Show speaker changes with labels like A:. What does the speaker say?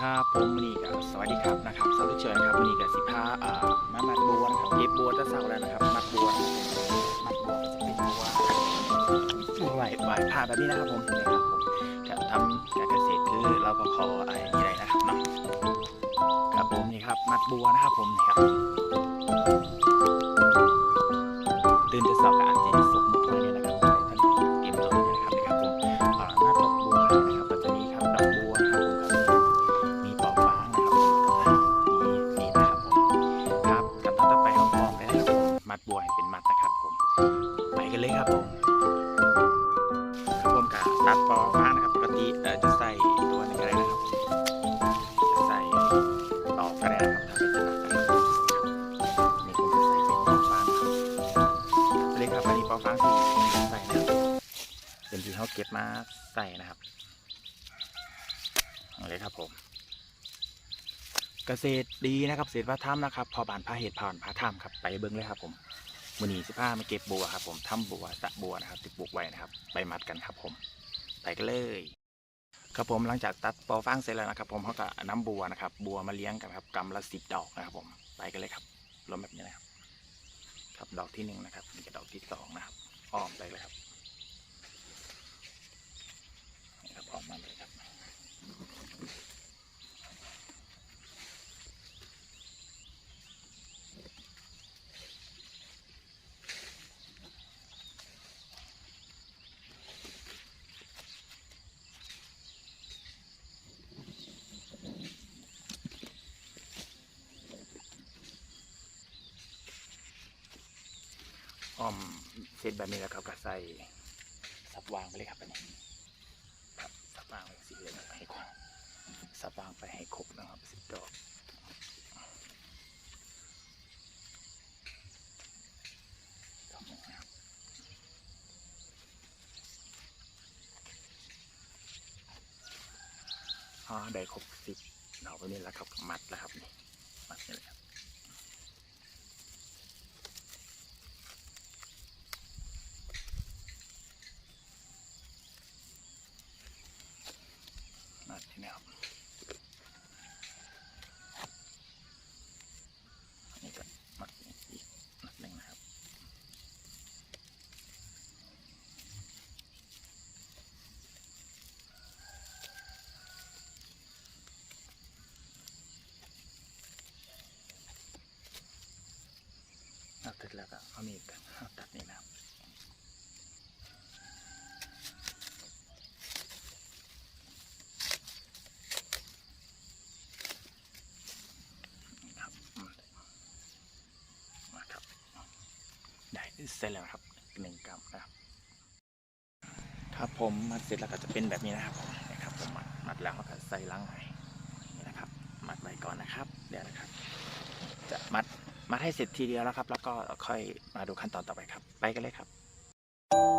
A: ครับผมมอนีกับสวัสดีครับนะครับสวัสดีเชิญนะครับมอนีกับสิพาเอ่อมามัดบัวนะครับเก็บบัวจะเศร้าแล้วนะครับมัดบัวมัดบัวจะเป็นบัวไหวไหวผ่าแบบนี้นะครับผมนี่ครับผมจะทำการเกษตรคือเราก็ขออะไรนี่ได้นะครับเนาะครับผมนี่ครับมัดบัวนะครับผมนี่ครับตื่นจะสุกมุก ดบัวให้เป็นมัดนะครับผม ไปกันเลยครับผมครับผมกับตัดปอกฟางนะครับ ปกติเอ่อจะใส่ตัวนี้ก็ได้นะครับ จะใส่ตอกก็ได้นะครับถ้าเป็นจะหนักนะครับนี่ผมจะใส่เป็นปอฟางครับไปเลยครับอันนี้ปอฟางที่ใส่นะครับเป็นที่เขาเก็บมาใส่นะครับเอาเลยครับผม เกษตรดีนะครับเกษตรพระถ้ำนะครับ พอบานพระเหตุผ่านพระถ้ำครับไปเบิ้งเลยครับผมมือหนีสิผ้ามาเก็บบัวครับ ผมถ้ำบัวสะบัวนะครับติดปลูกไว้นะครับ ไปมัดกันครับผม ไปกันเลย ครับผมหลังจากตัดปอฟางเสร็จแล้วนะครับ ผมเขาก็น้ำบัวนะครับ บัวมาเลี้ยงกันครับกำละสิบดอกนะครับ ผมไปกันเลยครับรวมแบบนี้นะครับ ครับดอกที่หนึ่งนะครับนี่ก็ดอกที่สองนะครับอ้อมไปเลยครับนี่ครับอ้อมมาเลยครับ อ้อมเสร็จแบบนี้แล้วครับก็ใส่สับวางไปเลยครับอันนี้ครับสับวางไปสีเหลืองให้ครบสับวางไปให้ครบนะครับสิบดอกดอกหนึ่งนะครับอ๋อได้ครบสิบดอกไปนี่แล้วครับมัดแล้วครับนี่มัดนี่เลยครับ นัดที่นี่ครับอันนี้ก็มัดอีกนัดหนึ่งนะครับ นัดเสร็จแล้วก็เอามีดกันเอาตัดนี่นะครับมาครับได้เสร็จแล้วครับหนึ่งกรัมนะครับ ครับผมมัดเสร็จแล้วก็จะเป็นแบบนี้นะครับนะครับผมมัดมัดแล้วก็ใส่ลังไว้นี่นะครับ มัดไว้ก่อนนะครับ เดี๋ยวนะครับ จะมัด มัดให้เสร็จทีเดียวแล้วครับ แล้วก็ค่อยมาดูขั้นตอนต่อไปครับ ไปกันเลยครับ